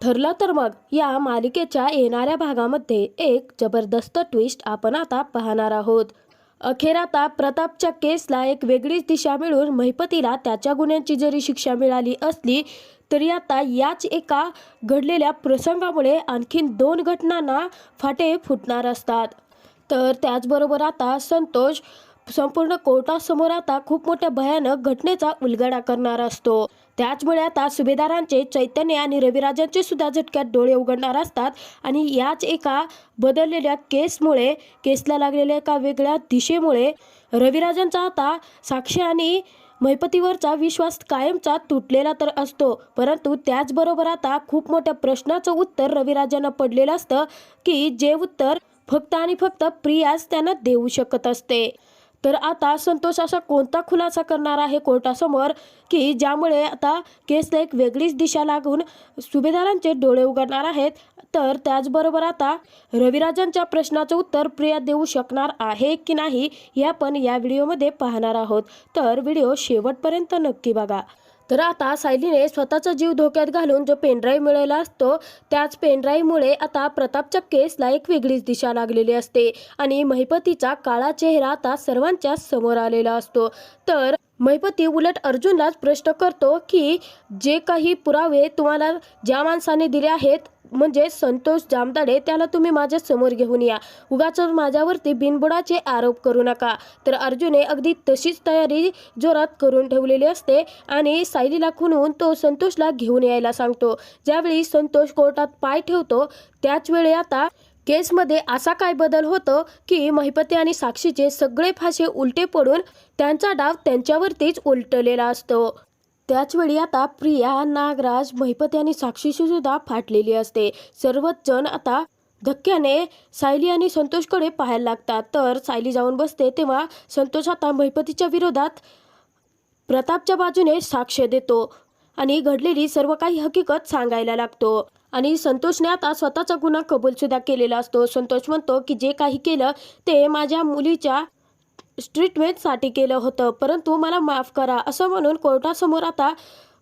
ठरलं तर मग या मालिकेच्या येणाऱ्या भागामध्ये एक जबरदस्त ट्विस्ट आपण आता पाहणार आहोत. अखेर आता प्रतापच्या केसला एक वेगळीच दिशा मिळून महिपतीला त्याच्या गुन्ह्यांची जरी शिक्षा मिळाली असली तरी आता याच एका घडलेल्या प्रसंगामुळे आणखीन दोन घटनांना फाटे फुटणार असतात. तर त्याचबरोबर आता संतोष संपूर्ण कोर्टासमोर आता खूप मोठ्या भयानक घटनेचा उलगडा करणार असतो. त्याचमुळे आता सुभेदारांचे चैतन्य आणि रविराजांचे सुद्धा झटक्यात डोळे उघडणार असतात आणि याच एका बदललेल्या केसमुळे केसला लागलेल्या एका वेगळ्या दिशेमुळे रविराजांचा आता साक्षी आणि महिपतीवरचा विश्वास कायमचा तुटलेला तर असतो. परंतु त्याचबरोबर आता खूप मोठ्या प्रश्नाचं उत्तर रविराजांना पडलेलं असतं की जे उत्तर फक्त आणि फक्त प्रियाच त्यांना देऊ शकत असते. तर आता संतोष असा कोणता खुलासा करणार आहे कोर्टासमोर की ज्यामुळे आता केसला एक वेगळीच दिशा लागून सुभेदारांचे डोळे उघडणार आहेत? तर त्याचबरोबर आता रविराजांच्या प्रश्नाचं उत्तर प्रिया देऊ शकणार आहे की नाही हे आपण या व्हिडिओमध्ये पाहणार आहोत. तर व्हिडिओ शेवटपर्यंत नक्की बघा. तर आता सायलीने स्वतःचा जीव धोक्यात घालून जो पेनड्राईव्ह मिळाला असतो त्याच पेनड्राईव्हमुळे आता प्रतापच्या केसला एक वेगळीच दिशा लागलेली असते. आणि महिपतीचा काळा चेहरा आता सर्वांच्या समोर आलेला असतो. तर महिपती उलट अर्जुनलाच प्रश्न करतो की जे काही पुरावे तुम्हाला ज्या माणसाने दिले आहेत म्हणजे संतोष जामदाडे त्याला तुम्ही माझ्यासमोर घेऊन या. उगाच माझ्यावरती बिनबुडाचे आरोप करू नका. तर अर्जुने अगदी तशीच तयारी जोरात करून ठेवलेली असते आणि सायलीला खुनवून तो संतोषला घेऊन यायला सांगतो. ज्यावेळी संतोष कोर्टात पाय ठेवतो त्याच वेळी आता केसमध्ये असा काय बदल होतो की महिपती आणि साक्षीचे सगळे फाशे उलटे पडून त्यांचा डाव त्यांच्यावरतीच उलटलेला असतो. त्याचवेळी आता प्रिया नागराज महिपती आणि साक्षीशी सुद्धा फाटलेली असते. सर्वच जण आता धक्क्याने सायली आणि संतोषकडे पाहायला लागतात. तर सायली जाऊन बसते तेव्हा संतोष आता महिपतीच्या विरोधात प्रतापच्या बाजूने साक्ष देतो आणि घडलेली सर्व काही हकीकत सांगायला लागतो. आणि संतोषने आता स्वतःचा गुन्हा कबूल सुद्धा केलेला असतो. संतोष म्हणतो की जे काही केलं ते माझ्या मुलीच्या ट्रीटमेंटसाठी केलं होतं. परंतु मला माफ करा असं म्हणून कोर्टासमोर आता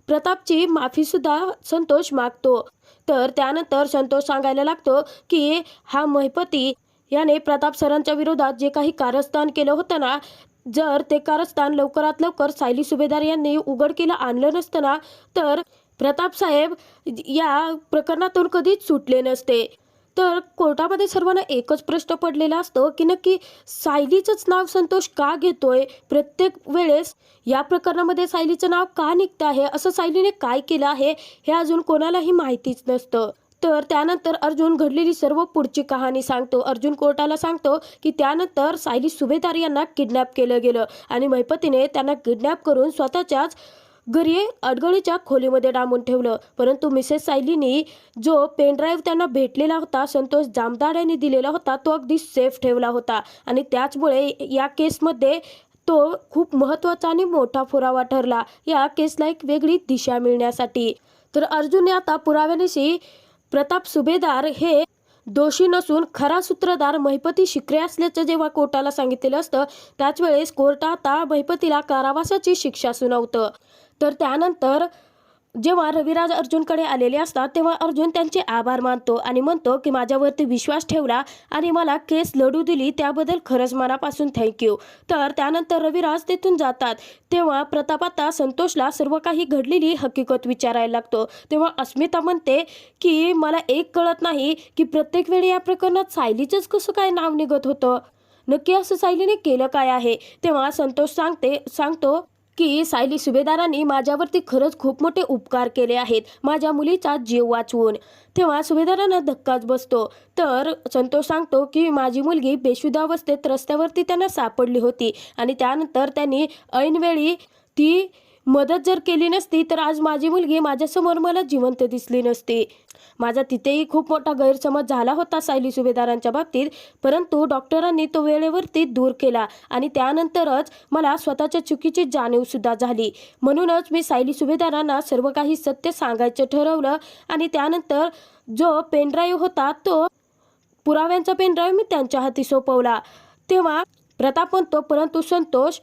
प्रतापची माफीसुद्धा संतोष मागतो. तर त्यानंतर संतोष सांगायला लागतो की हा महिपती याने प्रताप सरांच्या विरोधात जे काही कारस्थान केलं होतं ना जर ते कारस्थान लवकरात लवकर सायली सुभेदार यांनी उघडकीला आणलं नसतं ना तर प्रताप साहेब या प्रकरणातून कधीच सुटले नसते. तर कोर्टामध्ये सर्वांना एकच प्रश्न पडलेला असतो की नक्की सायलीचंच नाव संतोष का घेतोय? प्रत्येक वेळेस या प्रकरणामध्ये सायलीचं नाव का निघतं आहे? असं सायलीने काय केलं आहे? हे अजून कोणालाही माहितीच नसतं. तर त्यानंतर अर्जुन घडलेली सर्व पुढची कहाणी सांगतो. अर्जुन कोर्टाला सांगतो की त्यानंतर सायली सुभेदार यांना किडनॅप केलं गेलं आणि महिपतीने त्यांना किडनॅप करून स्वतःच्याच घरी अडगळीच्या खोलीमध्ये डांबून ठेवलं. परंतु मिसेस सायलीनी जो पेनड्राईव्ह त्यांना भेटलेला होता संतोष जामदार यांनी दिलेला होता तो अगदी सेफ ठेवला होता. आणि त्याचमुळे या केसमध्ये तो खूप महत्त्वाचा आणि मोठा पुरावा ठरला. या केसला एक वेगळी दिशा मिळण्यासाठी. तर अर्जुनने आता पुराव्यानिशी प्रताप सुभेदार हे दोषी नसून खरा सूत्रधार महिपती शिकरे असल्याचं जेव्हा कोर्टाला सांगितलेलं असतं त्याच वेळेस कोर्ट आता महिपतीला कारावासाची शिक्षा सुनावतं. तर त्यानंतर जेव्हा रविराज अर्जुनकडे आलेले असतात तेव्हा अर्जुन त्यांचे आभार मानतो आणि म्हणतो की माझ्यावरती विश्वास ठेवला आणि मला केस लढू दिली त्याबद्दल खरंच मनापासून थँक्यू तर त्यानंतर रविराज तिथून जातात. तेव्हा प्रताप आता संतोषला सर्व काही घडलेली हकीकत विचारायला लागतो. तेव्हा अस्मिता म्हणते की मला एक कळत नाही की प्रत्येक वेळी या प्रकरणात सायलीचंच कसं काय नाव निघत होतं? नक्की असं सायलीने केलं काय आहे? तेव्हा संतोष सांगते सांगतो की सायली सुभेदारांनी माझ्यावरती खरंच खूप मोठे उपकार केले आहेत. माझ्या मुलीचा जीव वाचवून. तेव्हा सुभेदारांना धक्काच बसतो. तर संतोष सांगतो की माझी मुलगी बेशुद्धावस्थेत रस्त्यावरती त्यांना सापडली होती आणि त्यानंतर त्यांनी ऐनवेळी ती मदत जर केली नसती तर आज माझी मुलगी माझ्यासमोर मला जिवंत दिसली नसती. माझा तिथेही खूप मोठा गैरसमज झाला होता सायली सुभेदारांच्या बाबतीत परंतु डॉक्टरांनी तो वेळेवरती दूर केला आणि त्यानंतरच मला स्वतःच्या चुकीची जाणीवसुद्धा झाली. म्हणूनच मी सायली सुभेदारांना सर्व काही सत्य सांगायचं ठरवलं आणि त्यानंतर जो पेनड्राईव्ह होता तो पुराव्यांचा पेनड्राईव्ह मी त्यांच्या हाती सोपवला. तेव्हा प्रताप म्हणतो परंतु संतोष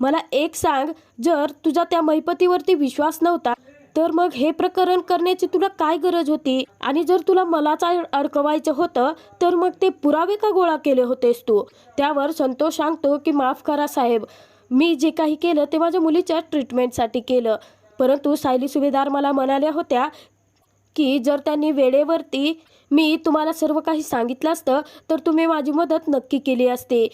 मला एक सांग जर तुझा त्या महिपतीवरती विश्वास नव्हता तर मग हे प्रकरण करण्याची तुला काय गरज होती? आणि जर तुला मलाच अडकवायचं होतं तर मग ते पुरावे का गोळा केले होतेस तू? त्यावर संतोष सांगतो की माफ करा साहेब. मी जे काही केलं ते माझ्या मुलीच्या ट्रीटमेंटसाठी केलं. परंतु सायली सुभेदार मला म्हणाल्या होत्या की जर त्यांनी वेळेवरती मी तुम्हाला सर्व काही सांगितलं असतं तर तुम्ही माझी मदत नक्की केली असते.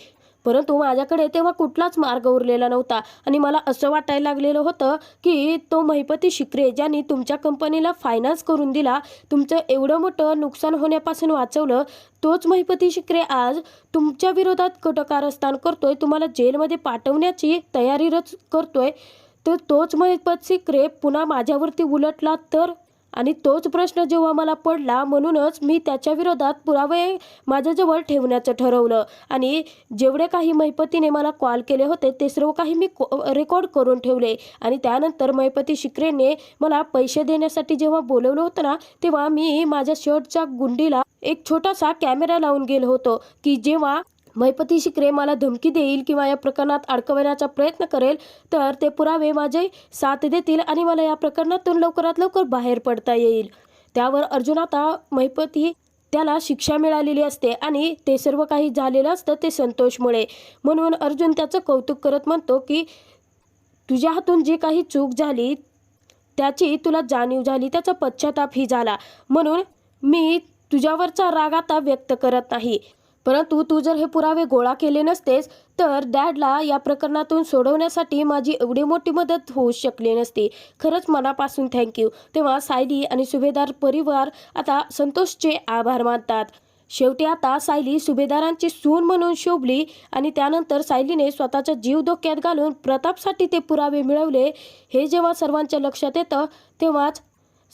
परंतु माझ्याकडे तेव्हा कुठलाच मार्ग उरलेला नव्हता. आणि मला असं वाटायला लागलेलं होतं की तो महिपती शिकरे ज्यांनी तुमच्या कंपनीला फायनान्स करून दिला तुमचं एवढं मोठं नुकसान होण्यापासून वाचवलं तोच महिपती शिकरे आज तुमच्या विरोधात कटकारस्थान करतोय तुम्हाला जेलमध्ये पाठवण्याची तयारी रच करतोय तर तोच महिपत शिकरे पुन्हा माझ्यावरती उलटला तर? आणि तोच प्रश्न जेव्हा मला पडला म्हणूनच मी त्याच्या विरोधात पुरावे माझ्याजवळ ठेवण्याचं ठरवलं. आणि जेवढे काही मैपतीने मला कॉल केले होते ते सर्व काही मी रेकॉर्ड करून ठेवले. आणि त्यानंतर मैपती शिकरेने मला पैसे देण्यासाठी जेव्हा बोलवलं होतं ना तेव्हा मी माझ्या शर्टच्या गुंडीला एक छोटासा कॅमेरा लावून गेलो होतो की जेव्हा मैपती शिकरे मला धमकी देईल किंवा या प्रकरणात अडकवण्याचा प्रयत्न करेल तर ते पुरावे माझे साथ देतील आणि मला या प्रकरणातून लवकरात लवकर बाहेर पडता येईल. त्यावर अर्जुन आता मैपती त्याला शिक्षा मिळालेली असते आणि ते सर्व काही झालेलं असतं ते संतोषमुळे. म्हणून अर्जुन त्याचं कौतुक करत म्हणतो की तुझ्या हातून जी काही चूक झाली त्याची तुला जाणीव झाली त्याचा पश्चातापही झाला. म्हणून मी तुझ्यावरचा राग आता व्यक्त करत नाही. परंतु तू जर हे पुरावे गोळा केले नसतेस तर डॅडला या प्रकरणातून सोडवण्यासाठी माझी एवढी मोठी मदत होऊ शकली नसती. खरंच मनापासून थँक्यू तेव्हा सायली आणि सुभेदार परिवार आता संतोषचे आभार मानतात. शेवटी आता सायली सुभेदारांची सून म्हणून शोभली आणि त्यानंतर सायलीने स्वतःचा जीव धोक्यात घालून प्रतापसाठी ते पुरावे मिळवले. हे जेव्हा सर्वांच्या लक्षात येतं तेव्हाच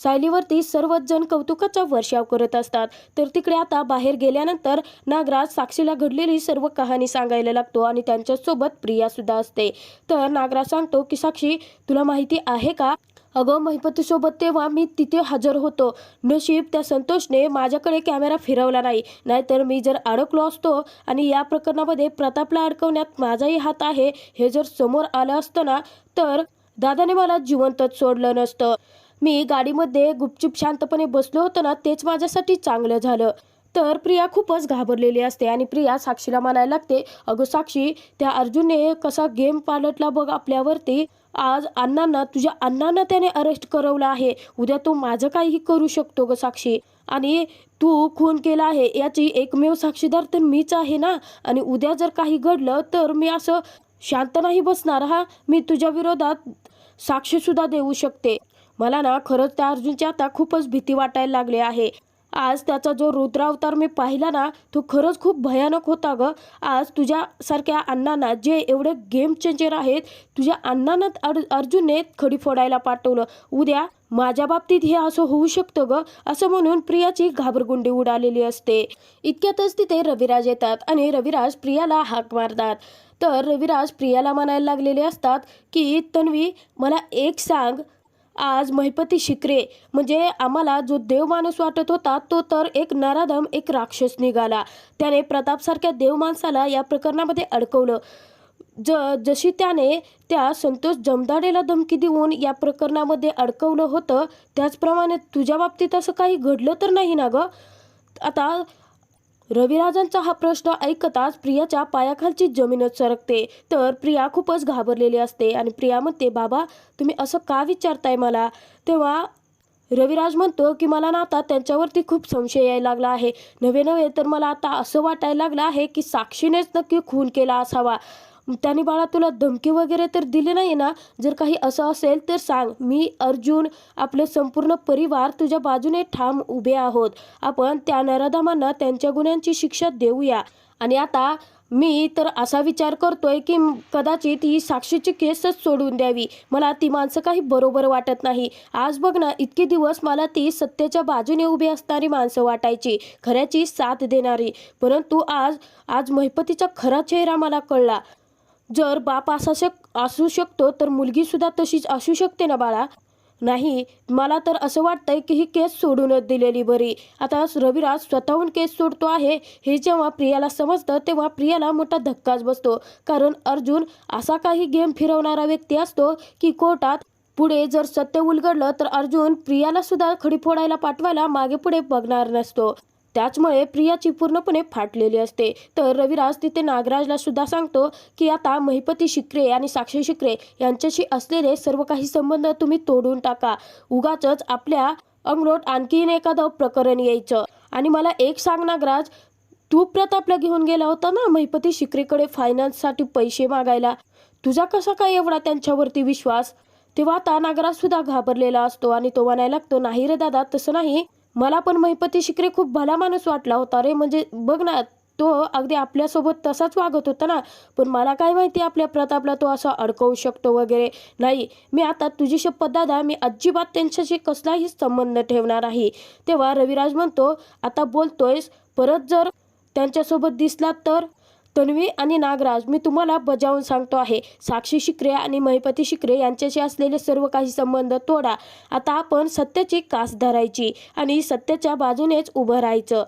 सायलीवरती सर्वच जण कौतुकाचा वर्षाव करत असतात. तर तिकडे आता बाहेर गेल्यानंतर नागराज साक्षीला घडलेली सर्व कहाणी सांगायला लागतो आणि त्यांच्यासोबत प्रिया सुद्धा असते. तर नागराज सांगतो की साक्षी तुला माहिती आहे का? अगं महिपतीसोबत तेव्हा मी तिथे हजर होतो. नशीब त्या संतोषने माझ्याकडे कॅमेरा फिरवला नाही. नाहीतर मी जर अडकलो असतो आणि या प्रकरणामध्ये प्रतापला अडकवण्यात माझाही हात आहे हे जर समोर आलं असतं ना तर दादाने मला जिवंतच सोडलं नसतं. मी गाडीमध्ये गुपचूप शांतपणे बसलो होतो ना तेच माझ्यासाठी चांगलं झालं. तर प्रिया खूपच घाबरलेली असते आणि प्रिया साक्षीला म्हणायला लागते अगं साक्षी त्या अर्जुनने कसा गेम पालटला बघ आपल्यावरती. आज अण्णांना तुझ्या अण्णांना त्याने अरेस्ट करवलं आहे. उद्या तो माझं काहीही करू शकतो ग साक्षी. आणि तू खून केला आहे याची एकमेव साक्षीदार तर मीच आहे ना. आणि उद्या जर काही घडलं तर मी असं शांत नाही बसणार हा. मी तुझ्या विरोधात साक्षीसुद्धा देऊ शकते. मला ना खरंच त्या अर्जुनची आता खूपच भीती वाटायला लागली आहे. आज त्याचा जो रुद्रावतार मी पाहिला ना तो खरंच खूप भयानक होता ग. आज तुझ्यासारख्या अण्णांना जे एवढे गेम चेंजर आहेत तुझ्या अण्णांना अर अर्जुनने खडी फोडायला पाठवलं. उद्या माझ्या बाबतीत हे असं होऊ शकतं ग असं म्हणून प्रियाची घाबरगुंडी उडालेली असते. इतक्यातच तिथे रविराज येतात आणि रविराज प्रियाला हाक मारतात. तर रविराज प्रियाला म्हणायला लागलेले असतात की तन्वी मला एक सांग आज महिपती शिकरे म्हणजे आम्हाला जो देवमाणूस वाटत होता तो तर एक नराधम एक राक्षस निघाला. त्याने प्रतापसारख्या देव माणसाला या प्रकरणामध्ये अडकवलं. ज जशी त्याने त्या संतोष जमदाडेला धमकी देऊन या प्रकरणामध्ये अडकवलं होतं त्याचप्रमाणे तुझ्या बाबतीत असं काही घडलं तर नाही ना गं? आता रविराजांचा हा प्रश्न ऐकताच प्रियाच्या पायाखालची जमीनच सरकते. तर प्रिया खूपच घाबरलेली असते आणि प्रिया म्हणते बाबा तुम्ही असं का विचारताय मला? तेव्हा रविराज म्हणतो की मला ना आता त्यांच्यावरती खूप संशय यायला लागला आहे. नवे नव्हे तर मला आता असं वाटायला लागलं आहे की साक्षीनेच नक्की खून केला असावा. त्याने बाळा तुला धमकी वगैरे तर दिली नाही ना? जर काही असं असेल तर सांग. मी अर्जुन आपले संपूर्ण परिवार तुझ्या बाजूने ठाम उभे आहोत. आपण त्या नराधामांना त्यांच्या गुन्ह्यांची शिक्षा देऊया. आणि आता मी तर असा विचार करतोय की कदाचित ही साक्षीची केसच सोडून द्यावी. मला ती माणसं काही बरोबर वाटत नाही. आज बघ ना इतके दिवस मला ती सत्तेच्या बाजूने उभी असणारी माणसं वाटायची. खऱ्याची साथ देणारी. परंतु आज आज महिपतीचा खरा चेहरा मला कळला. जर बाप असा शक असू शकतो तर मुलगी सुद्धा तशीच असू शकते ना बाळा? नाही मला तर असं वाटतंय की ही केस सोडूनच दिलेली बरी. आता रविराज स्वतःहून केस सोडतो आहे हे जेव्हा प्रियाला समजतं तेव्हा प्रियाला मोठा धक्काच बसतो. कारण अर्जुन असा काही गेम फिरवणारा व्यक्ती असतो की कोर्टात पुढे जर सत्य उलगडलं तर अर्जुन प्रियाला सुद्धा खडी फोडायला पाठवायला मागे पुढे बघणार नसतो. त्याचमुळे प्रियाची पूर्णपणे फाटलेली असते. तर रविराज तिथे नागराजला सुद्धा सांगतो की आता महिपती शिक्रे आणि साक्षी शिक्रे यांच्याशी असलेले सर्व काही संबंध तुम्ही तोडून टाका. उगाच आपल्या अंगलोट आणखीन एखादं प्रकरण यायचं. आणि मला एक सांग नागराज तू प्रतापला घेऊन गेला होता ना महिपती शिक्रेकडे फायनान्ससाठी पैसे मागायला? तुझा कसा काय एवढा त्यांच्यावरती विश्वास? तेव्हा आता नागराज सुद्धा घाबरलेला असतो आणि तो म्हणायला लागतो नाही रे दादा तसं नाही. मला पण महिपती शिकरे खूप भला माणूस वाटला होता. रे म्हणजे बघ ना तो अगदी आपल्यासोबत तसाच वागत होता ना. पण मला काय माहिती आपल्या प्रतापला तो असा अडकवू शकतो वगैरे. नाही मी आता तुझी शपथ दादा मी अजिबात त्यांच्याशी कसलाही संबंध ठेवणार आहे तेव्हा रविराज म्हणतो आता बोलतोयस परत जर त्यांच्यासोबत दिसला तर तन्वी आणि नागराज मी तुम्हाला बजावून सांगतो आहे. साक्षी शिक्रे आणि महिपती शिक्रे यांच्याशी असलेले सर्व काही संबंध तोडा. आता आपण सत्याची कास धरायची आणि सत्याच्या बाजूनेच उभं राहायचं.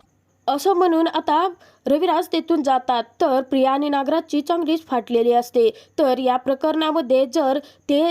असं म्हणून आता रविराज तेथून जातात. तर प्रिया आणि नागराजची चांगलीच फाटलेली असते. तर या प्रकरणामध्ये जर ते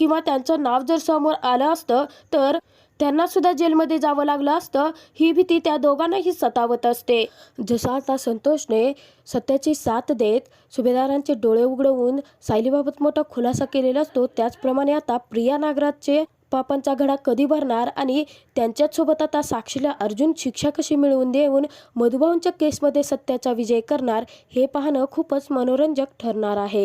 किंवा त्यांचं नाव जर समोर आलं असतं तर त्यांना सुद्धा जेलमध्ये जावं लागलं असतं. ही भीती त्या दोघांनाही सतावत असते. जसा आता संतोषने सत्याची साथ देत सुभेदारांचे डोळे उघडवून सायलीबाबत मोठा खुलासा केलेला असतो त्याचप्रमाणे आता प्रिया नागराजचे पापांचा घडा कधी भरणार आणि त्यांच्यासोबत आता साक्षीला अर्जुन शिक्षा कशी मिळवून देऊन मधुभाऊंच्या केसमध्ये सत्याचा विजय करणार हे पाहणं खूपच मनोरंजक ठरणार आहे.